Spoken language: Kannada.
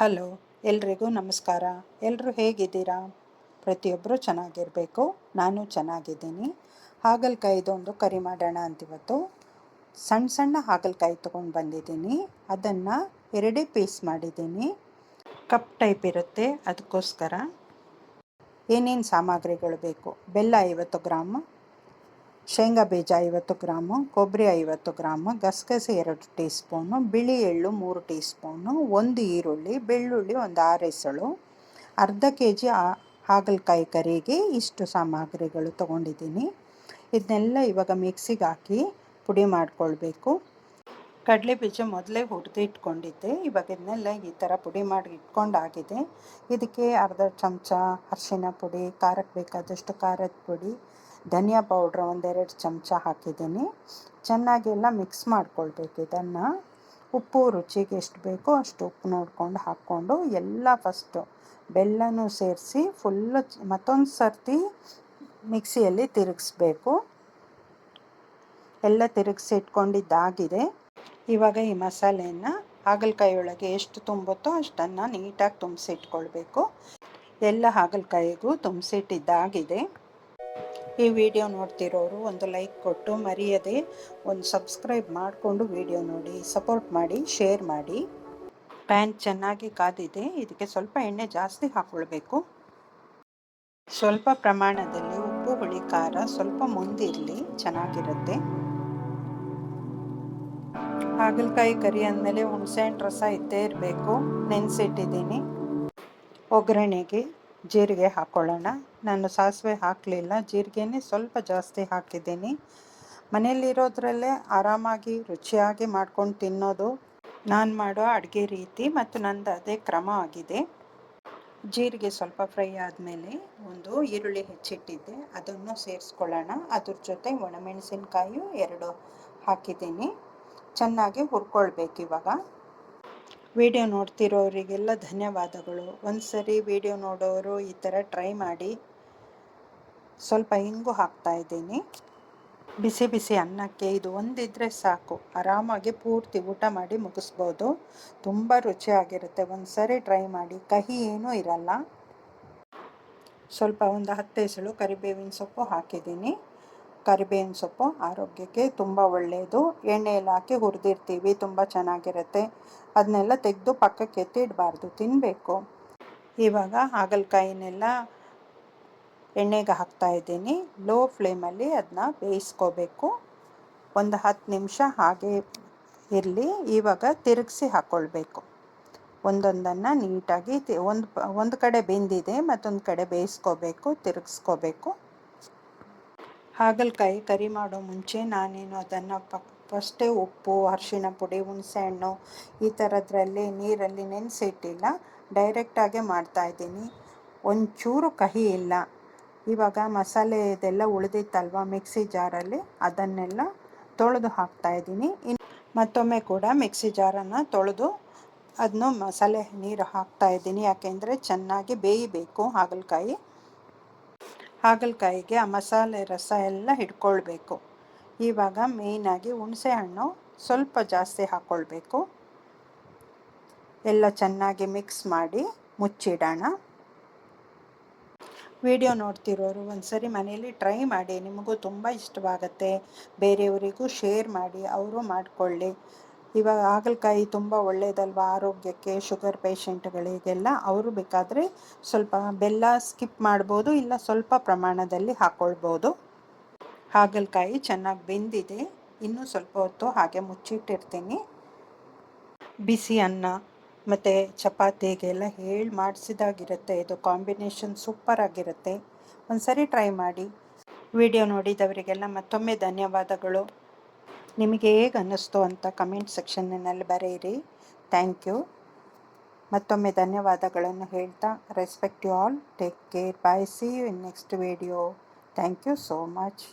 ಹಲೋ, ಎಲ್ರಿಗೂ ನಮಸ್ಕಾರ. ಎಲ್ಲರೂ ಹೇಗಿದ್ದೀರಾ? ಪ್ರತಿಯೊಬ್ಬರು ಚೆನ್ನಾಗಿರಬೇಕು, ನಾನು ಚೆನ್ನಾಗಿದ್ದೀನಿ. ಹಾಗಲಕಾಯಿದೊಂದು ಕರಿ ಮಾಡೋಣ ಅಂತಿವತ್ತು. ಸಣ್ಣ ಸಣ್ಣ ಹಾಗಲಕಾಯಿ ತೊಗೊಂಡು ಬಂದಿದ್ದೀನಿ. ಅದನ್ನು ಎರಡೇ ಪೀಸ್ ಮಾಡಿದ್ದೀನಿ. ಕಪ್ ಟೈಪ್ ಇರುತ್ತೆ, ಅದಕ್ಕೋಸ್ಕರ ಏನೇನು ಸಾಮಗ್ರಿಗಳು ಬೇಕು? ಬೆಲ್ಲ ಐವತ್ತು ಗ್ರಾಮ್ ಶೇಂಗಾ ಬೀಜ ಐವತ್ತು ಗ್ರಾಮು, ಕೊಬ್ಬರಿ ಐವತ್ತು ಗ್ರಾಮು, ಗಸಗಸೆ ಎರಡು ಟೀ ಸ್ಪೂನು ಬಿಳಿ ಎಳ್ಳು ಮೂರು ಟೀ ಸ್ಪೂನು ಒಂದು ಈರುಳ್ಳಿ, ಬೆಳ್ಳುಳ್ಳಿ ಒಂದು ಆರೆಸಳು, ಅರ್ಧ ಕೆ ಜಿ ಹಾಗಲಕಾಯಿ ಕರಿಗೆ ಇಷ್ಟು ಸಾಮಗ್ರಿಗಳು ತೊಗೊಂಡಿದ್ದೀನಿ. ಇದನ್ನೆಲ್ಲ ಇವಾಗ ಮಿಕ್ಸಿಗೆ ಹಾಕಿ ಪುಡಿ ಮಾಡಿಕೊಳ್ಬೇಕು. ಕಡಲೆ ಬೀಜ ಮೊದಲೇ ಹುರಿದು ಇಟ್ಕೊಂಡಿದ್ದೆ, ಇವಾಗ ಇದನ್ನೆಲ್ಲ ಈ ಥರ ಪುಡಿ ಮಾಡಿ ಇಟ್ಕೊಂಡಾಗಿದೆ. ಇದಕ್ಕೆ ಅರ್ಧ ಚಮಚ ಅರಿಶಿನ ಪುಡಿ, ಖಾರಕ್ಕೆ ಬೇಕಾದಷ್ಟು ಖಾರದ ಪುಡಿ ಧನಿಯಾ ಪೌಡ್ರ್ ಒಂದೆರಡು ಚಮಚ ಹಾಕಿದ್ದೀನಿ. ಚೆನ್ನಾಗೆಲ್ಲ ಮಿಕ್ಸ್ ಮಾಡ್ಕೊಳ್ಬೇಕು ಇದನ್ನು. ಉಪ್ಪು ರುಚಿಗೆ ಎಷ್ಟು ಬೇಕೋ ಅಷ್ಟು ಉಪ್ಪು ನೋಡ್ಕೊಂಡು ಹಾಕ್ಕೊಂಡು ಎಲ್ಲ ಫಸ್ಟು ಬೆಲ್ಲನೂ ಸೇರಿಸಿ ಫುಲ್ಲು ಮತ್ತೊಂದು ಸರ್ತಿ ಮಿಕ್ಸಿಯಲ್ಲಿ ತಿರುಗಿಸ್ಬೇಕು. ಎಲ್ಲ ತಿರುಗಿಸಿ ಇಟ್ಕೊಂಡಿದ್ದಾಗಿದೆ. ಇವಾಗ ಈ ಮಸಾಲೆಯನ್ನು ಹಾಗಲಕಾಯಿ ಒಳಗೆ ಎಷ್ಟು ತುಂಬುತ್ತೋ ಅಷ್ಟನ್ನು ನೀಟಾಗಿ ತುಂಬಿಸಿಟ್ಕೊಳ್ಬೇಕು ಎಲ್ಲ ಹಾಗಲಕಾಯಿಗೂ ತುಂಬಿಸಿಟ್ಟಿದ್ದಾಗಿದೆ ಈ ವಿಡಿಯೋ ನೋಡ್ತಿರೋರು ಒಂದು ಲೈಕ್ ಕೊಟ್ಟು ಮರೆಯದೆ ಒಂದು ಸಬ್ಸ್ಕ್ರೈಬ್ ಮಾಡಿಕೊಂಡು ವಿಡಿಯೋ ನೋಡಿ, ಸಪೋರ್ಟ್ ಮಾಡಿ, ಶೇರ್ ಮಾಡಿ. ಪ್ಯಾನ್ ಚೆನ್ನಾಗಿ ಕಾದಿದೆ, ಇದಕ್ಕೆ ಸ್ವಲ್ಪ ಎಣ್ಣೆ ಜಾಸ್ತಿ ಹಾಕ್ಕೊಳ್ಬೇಕು ಸ್ವಲ್ಪ ಪ್ರಮಾಣದಲ್ಲಿ ಉಪ್ಪು, ಹುಳಿ, ಖಾರ ಸ್ವಲ್ಪ ಮುಂದಿರಲಿ, ಚೆನ್ನಾಗಿರುತ್ತೆ. ಹಾಗಲಕಾಯಿ ಕರಿ ಅಂದಮೇಲೆ ಹುಣಸೆಹಣ್ಣು ರಸ ಇದ್ದೇ ಇರಬೇಕು. ನೆನೆಸಿಟ್ಟಿದ್ದೀನಿ. ಒಗ್ಗರಣೆಗೆ ಜೀರಿಗೆ ಹಾಕ್ಕೊಳ್ಳೋಣ ನಾನು ಸಾಸಿವೆ ಹಾಕಲಿಲ್ಲ, ಜೀರಿಗೆನೇ ಸ್ವಲ್ಪ ಜಾಸ್ತಿ ಹಾಕಿದ್ದೀನಿ. ಮನೆಯಲ್ಲಿರೋದ್ರಲ್ಲೇ ಆರಾಮಾಗಿ ರುಚಿಯಾಗಿ ಮಾಡ್ಕೊಂಡು ತಿನ್ನೋದು ನಾನು ಮಾಡೋ ಅಡುಗೆ ರೀತಿ ಮತ್ತು ನಂದು ಅದೇ ಕ್ರಮ ಆಗಿದೆ. ಜೀರಿಗೆ ಸ್ವಲ್ಪ ಫ್ರೈ ಆದಮೇಲೆ ಒಂದು ಈರುಳ್ಳಿ ಹೆಚ್ಚಿಟ್ಟಿದ್ದೆ, ಅದನ್ನು ಸೇರಿಸ್ಕೊಳ್ಳೋಣ. ಅದ್ರ ಜೊತೆ ಒಣಮೆಣಸಿನ್ಕಾಯಿ ಎರಡು ಹಾಕಿದ್ದೀನಿ. ಚೆನ್ನಾಗಿ ಹುರ್ಕೊಳ್ಬೇಕು ಇವಾಗ. ವಿಡಿಯೋ ನೋಡ್ತಿರೋರಿಗೆಲ್ಲ ಧನ್ಯವಾದಗಳು. ಒಂದು ಸರಿ ವಿಡಿಯೋ ನೋಡೋರು ಈ ಥರ ಟ್ರೈ ಮಾಡಿ. ಸ್ವಲ್ಪ ಇಂಗು ಹಾಕ್ತಾ ಇದ್ದೀನಿ. ಬಿಸಿ ಬಿಸಿ ಅನ್ನಕ್ಕೆ ಇದು ಒಂದಿದ್ರೆ ಸಾಕು. ಆರಾಮಾಗಿ ಪೂರ್ತಿ ಊಟ ಮಾಡಿ ಮುಗಿಸ್ಬೋದು. ತುಂಬ ರುಚಿಯಾಗಿರುತ್ತೆ. ಒಂದು ಸರಿ ಟ್ರೈ ಮಾಡಿ. ಕಹಿ ಏನೂ ಇರಲ್ಲ. ಸ್ವಲ್ಪ ಒಂದು ಹತ್ತು ಹೆಸಳು ಕರಿಬೇವಿನ ಸೊಪ್ಪು ಹಾಕಿದ್ದೀನಿ. ಕರಿಬೇವಿನ ಸೊಪ್ಪು ಆರೋಗ್ಯಕ್ಕೆ ತುಂಬ ಒಳ್ಳೆಯದು ಎಣ್ಣೆಯಲ್ಲಿ ಹಾಕಿ ಹುರಿದಿರ್ತೀವಿ. ತುಂಬ ಚೆನ್ನಾಗಿರುತ್ತೆ. ಅದನ್ನೆಲ್ಲ ತೆಗೆದು ಪಕ್ಕಕ್ಕೆ ಎತ್ತಿಡಬಾರ್ದು ತಿನ್ನಬೇಕು ಇವಾಗ ಹಾಗಲಕಾಯಿನೆಲ್ಲ ಎಣ್ಣೆಗೆ ಹಾಕ್ತಾ ಇದ್ದೀನಿ. ಲೋ ಫ್ಲೇಮಲ್ಲಿ ಅದನ್ನ ಬೇಯಿಸ್ಕೋಬೇಕು. ಒಂದು ಹತ್ತು ನಿಮಿಷ ಹಾಗೆ ಇರಲಿ. ಇವಾಗ ತಿರುಗಿಸಿ ಹಾಕ್ಕೊಳ್ಬೇಕು ಒಂದೊಂದನ್ನು ನೀಟಾಗಿ ಒಂದು ಒಂದು ಕಡೆ ಬೆಂದಿದೆ ಮತ್ತೊಂದು ಕಡೆ ಬೇಯಿಸ್ಕೋಬೇಕು, ತಿರುಗಿಸ್ಕೋಬೇಕು. ಹಾಗಲಕಾಯಿ ಕರಿ ಮಾಡೋ ಮುಂಚೆ ನಾನೇನು ಅದನ್ನು ಫಸ್ಟೇ ಉಪ್ಪು, ಅರಿಶಿಣ ಪುಡಿ ಹುಣಸೆಹಣ್ಣು ಈ ಥರದ್ರಲ್ಲಿ ನೀರಲ್ಲಿ ನೆನೆಸಿಟ್ಟಿಲ್ಲ. ಡೈರೆಕ್ಟಾಗೆ ಮಾಡ್ತಾಯಿದ್ದೀನಿ ಒಂಚೂರು ಕಹಿ ಇಲ್ಲ. ಇವಾಗ ಮಸಾಲೆ ಇದೆಲ್ಲ ಉಳಿದಿತ್ತಲ್ವ ಮಿಕ್ಸಿ ಜಾರಲ್ಲಿ? ಅದನ್ನೆಲ್ಲ ತೊಳೆದು ಹಾಕ್ತಾಯಿದ್ದೀನಿ ಇನ್ನು ಮತ್ತೊಮ್ಮೆ ಕೂಡ ಮಿಕ್ಸಿ ಜಾರನ್ನು ತೊಳೆದು ಅದನ್ನು ಮಸಾಲೆ ನೀರು ಹಾಕ್ತಾ ಇದ್ದೀನಿ. ಯಾಕೆಂದರೆ ಚೆನ್ನಾಗಿ ಬೇಯಬೇಕು ಹಾಗಲಕಾಯಿ. ಹಾಗಲಕಾಯಿಗೆ ಆ ಮಸಾಲೆ ರಸ ಎಲ್ಲ ಹಿಡ್ಕೊಳ್ಬೇಕು. ಇವಾಗ ಮೇಯ್ನಾಗಿ ಹುಣಸೆ ಹಣ್ಣು ಸ್ವಲ್ಪ ಜಾಸ್ತಿ ಹಾಕ್ಕೊಳ್ಬೇಕು ಎಲ್ಲ ಚೆನ್ನಾಗಿ ಮಿಕ್ಸ್ ಮಾಡಿ ಮುಚ್ಚಿಡೋಣ. ವಿಡಿಯೋ ನೋಡ್ತಿರೋರು ಒಂದ್ಸರಿ ಮನೆಯಲ್ಲಿ ಟ್ರೈ ಮಾಡಿ. ನಿಮಗೂ ತುಂಬ ಇಷ್ಟವಾಗುತ್ತೆ. ಬೇರೆಯವರಿಗೂ ಶೇರ್ ಮಾಡಿ, ಅವರು ಮಾಡಿಕೊಳ್ಳಿ. ಇವಾಗ ಹಾಗಲಕಾಯಿ ತುಂಬ ಒಳ್ಳೆಯದಲ್ವ ಆರೋಗ್ಯಕ್ಕೆ, ಶುಗರ್ ಪೇಷಂಟ್ಗಳಿಗೆಲ್ಲ ಅವರು ಬೇಕಾದರೆ ಸ್ವಲ್ಪ ಬೆಲ್ಲ ಸ್ಕಿಪ್ ಮಾಡ್ಬೋದು, ಇಲ್ಲ ಸ್ವಲ್ಪ ಪ್ರಮಾಣದಲ್ಲಿ ಹಾಕ್ಕೊಳ್ಬೋದು ಹಾಗಲಕಾಯಿ ಚೆನ್ನಾಗಿ ಬೆಂದಿದೆ. ಇನ್ನೂ ಸ್ವಲ್ಪ ಹೊತ್ತು ಹಾಗೆ ಮುಚ್ಚಿಟ್ಟಿರ್ತೀನಿ. ಬಿಸಿ ಅನ್ನ. ಮತ್ತು ಚಪಾತಿಗೆಲ್ಲ ಹೇಳಿ ಮಾಡಿಸಿದಾಗಿರುತ್ತೆ. ಇದು ಕಾಂಬಿನೇಷನ್ ಸೂಪರ್ ಆಗಿರುತ್ತೆ. ಒಂದು ಸರಿ ಟ್ರೈ ಮಾಡಿ. ವಿಡಿಯೋ ನೋಡಿದವರಿಗೆಲ್ಲ ಮತ್ತೊಮ್ಮೆ ಧನ್ಯವಾದಗಳು. ನಿಮಗೆ ಹೇಗೆ ಅನ್ನಿಸ್ತು ಅಂತ ಕಮೆಂಟ್ ಸೆಕ್ಷನ್ನಲ್ಲಿ ಬರೆಯಿರಿ. ಥ್ಯಾಂಕ್ ಯು ಮತ್ತೊಮ್ಮೆ ಧನ್ಯವಾದಗಳನ್ನು ಹೇಳ್ತಾ respect you all take care bye see you in next video thank you so much